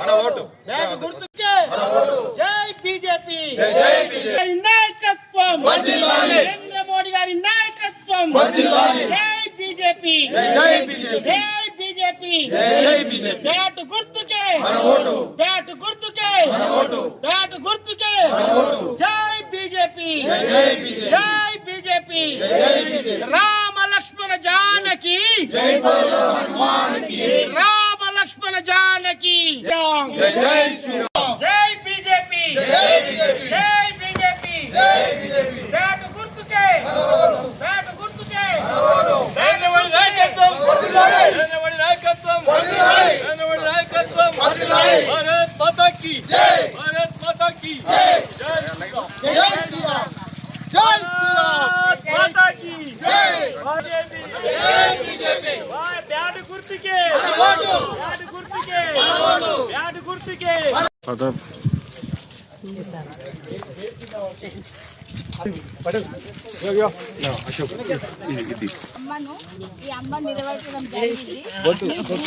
మన ఓటు. గుర్తుకే. జై బీజేపీ. నాయకత్వం. నరేంద్ర మోడీ గారి నాయకత్వం. జై బీజేపీ. జై బీజేపీ. బ్యాట్ గుర్తుకే. బ్యాట్ గుర్తుకే. బ్యాట్ గుర్తుకే రామ లక్ష్మణ జానకి రామ లక్ష్మణ జానకి జై బీజేపీ. అమ్మను ఈ అమ్మ నిలబెట్టడం జరిగింది.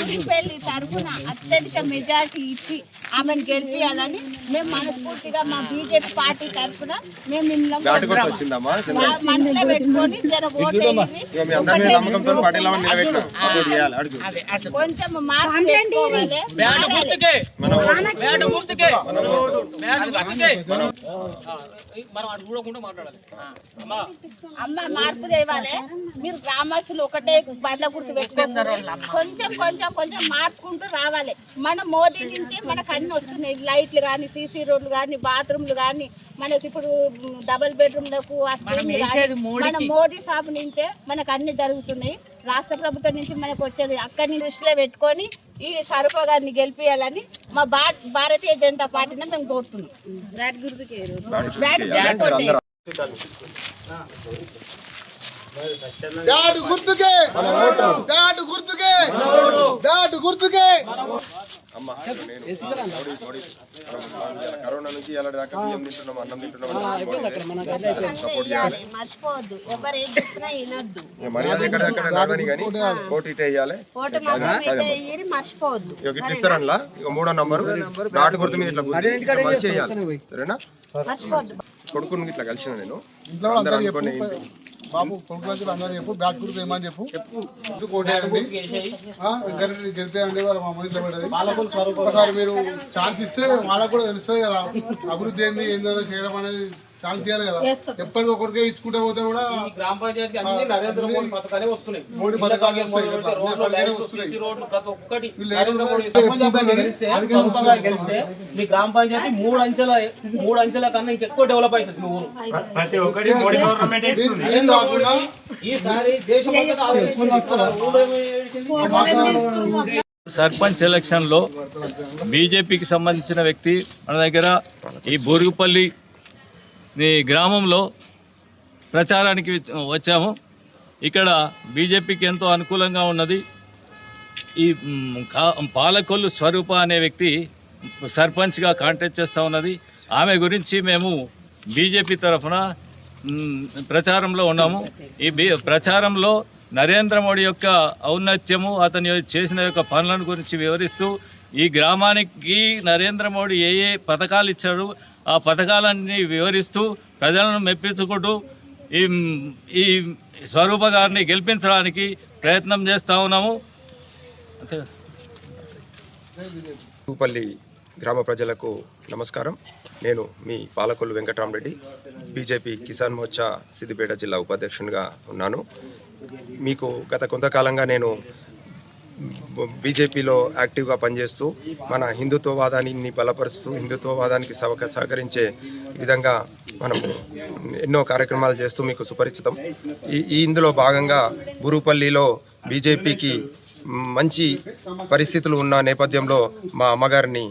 ఊరిపల్లి తరఫున అత్యధిక మెజారిటీ ఇచ్చి ఆమెను గెలిపించాలని మేము మనస్ఫూర్తిగా మా బీజేపీ పార్టీ తరఫున మేము మనసులో పెట్టుకొని జర కొంచెం మార్పు మన బ్యాట్ బ్యాట్ చూడకుండా మాట్లాడాలి అమ్మా. అమ్మ మార్పు తేవాలి. మీరు గ్రామస్తులు ఒకటే బండ్ల గుర్తు పెట్టుకుంటారు కొంచెం కొంచెం కొంచెం మార్చుకుంటూ రావాలి. మన మోదీ నుంచి మనకు అన్ని వస్తున్నాయి. లైట్లు కానీ సీసీ రోడ్లు కానీ బాత్రూమ్లు కానీ మనకి ఇప్పుడు డబుల్ బెడ్రూమ్లకు మన మోదీ సాబ్ నుంచే మనకు అన్ని జరుగుతున్నాయి. రాష్ట్ర ప్రభుత్వం నుంచి మనకు వచ్చేది అక్కడిని దృష్టిలో పెట్టుకొని ఈ సరఫ గారిని గెలిపించాలని మా భారతీయ జనతా పార్టీని మేము కోరుతున్నాం. బ్యాట్ గుర్తుకే బ్యాట్ బ్యాట్ గుర్తుకే. బ్యాట్ గుర్తుకే. గుర్తుకే. కరోనా నుంచి ఎలా దాకా బియ్యం తింటున్నాం అన్నం తింటున్నాం సపోర్ట్ చేయాలి. మర్చిపోవద్దు. ఎవరు ఏం చెప్పినా వినొద్దు. ఇక మర్యాద ఎక్కడ ఎక్కడ నడవని కానీ వేయాలి మర్చిపోవద్దు. ఇట్లా ఇస్తారనలా ఇక మూడో నంబరు. నాటు గుర్తు మీద ఇట్లా గుర్తు చేయాలి. సరేనా? మర్చిపోవద్దు. కొడుకుని ఇట్లా కలిసిన నేను. ఇంట్లో అందరూ బాబు కొడుకులు అందరూ చెప్పు బ్యాట్ గుర్తు ఏమని చెప్పు. చెప్పు. కోటేయండి గెలిపేయండి వాళ్ళ మా ఇంట్లో పడ్డది. ఒకసారి మీరు ఛాన్స్ ఇస్తే వాళ్ళకు కూడా తెలుస్తుంది కదా అభివృద్ధి ఏంది ఏందో చేయడం అనేది ఛాన్స్ ఇవ్వాలి కదా. ఎప్పటికొకరికే ఇచ్చుకుంటే పోతే కూడా గ్రామ పంచాయతీ అన్ని నరేంద్ర మోడీ పథకాలే వస్తున్నాయి. మోడీ పథకాలు వస్తున్నాయి. రోడ్లు ప్రతి ఒక్కటి నరేంద్ర మోడీ గెలిస్తే మీ గ్రామ పంచాయతీ మూడు అంచెల మూడు అంచెల కన్నా ఇంకెక్కువ డెవలప్ అవుతుంది మీ ఊరు. ప్రతి ఒక్కటి మోడీ గవర్నమెంట్ ఈసారి దేశం సర్పంచ్ ఎలక్షన్లో బీజేపీకి సంబంధించిన వ్యక్తి మన దగ్గర ఈ బోరుగుపల్లి ఈ గ్రామంలో ప్రచారానికి వచ్చాము. ఇక్కడ బీజేపీకి ఎంతో అనుకూలంగా ఉన్నది. ఈ కా- పాలకొల్లు స్వరూప అనే వ్యక్తి సర్పంచ్గా కాంటాక్ట్ చేస్తూ ఉన్నది. ఆమె గురించి మేము బీజేపీ తరఫున ప్రచారంలో ఉన్నాము. ఈ ప్రచారంలో నరేంద్ర మోడీ యొక్క ఔన్నత్యము అతని చేసిన యొక్క పనులను గురించి వివరిస్తూ ఈ గ్రామానికి నరేంద్ర మోడీ ఏ ఏ పథకాలు ఇచ్చారు ఆ పథకాలన్నీ వివరిస్తూ ప్రజలను మెప్పించుకుంటూ ఈ ఈ స్వరూప గారిని గెలిపించడానికి ప్రయత్నం చేస్తూ ఉన్నాము. అంతే. గ్రామ ప్రజలకు నమస్కారం. నేను మీ పాలకొల్లు వెంకటరామరెడ్డి బీజేపీ కిసాన్ మోర్చా సిద్దిపేట జిల్లా ఉపాధ్యక్షునిగా ఉన్నాను. మీకు గత కొంతకాలంగా నేను బీజేపీలో యాక్టివ్గా పనిచేస్తూ మన హిందుత్వవాదాన్ని బలపరుస్తూ హిందుత్వవాదానికి సవక సహకరించే విధంగా మనం ఎన్నో కార్యక్రమాలు చేస్తూ మీకు సుపరిచితం. ఈ ఈ ఇందులో భాగంగా బురుపల్లిలో బీజేపీకి మంచి పరిస్థితులు ఉన్న నేపథ్యంలో మా అమ్మగారిని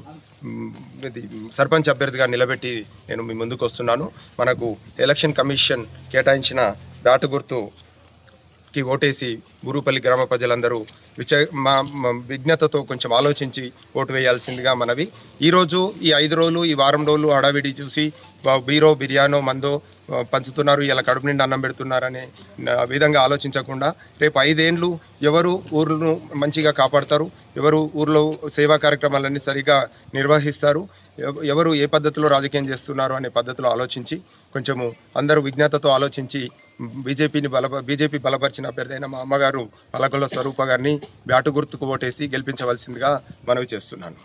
సర్పంచ్ అభ్యర్థిగా నిలబెట్టి నేను మీ ముందుకు వస్తున్నాను. మనకు ఎలక్షన్ కమిషన్ కేటాయించిన బ్యాటు గుర్తు కి ఓటేసి గురుపల్లి గ్రామ ప్రజలందరూ విచ మా విజ్ఞతతో కొంచెం ఆలోచించి ఓటు వేయాల్సిందిగా మనవి. ఈరోజు ఈ ఐదు రోజులు ఈ వారం రోజులు హడావిడి చూసి బీరో బిర్యానో మందో పంచుతున్నారు ఇలా కడుపు నిండా అన్నం పెడుతున్నారనే విధంగా ఆలోచించకుండా రేపు ఐదేండ్లు ఎవరు ఊర్లను మంచిగా కాపాడతారు ఎవరు ఊర్లో సేవా కార్యక్రమాలన్నీ సరిగా నిర్వహిస్తారు ఎవరు ఏ పద్ధతిలో రాజకీయం చేస్తున్నారు అనే పద్ధతిలో ఆలోచించి కొంచెము అందరూ విజ్ఞతతో ఆలోచించి బీజేపీని బల బీజేపీ బలపరిచిన అభ్యర్థి అయిన మా అమ్మగారు పలకల స్వరూప గారిని బ్యాటు గుర్తుకు ఓటేసి గెలిపించవలసిందిగా మనవి చేస్తున్నాను.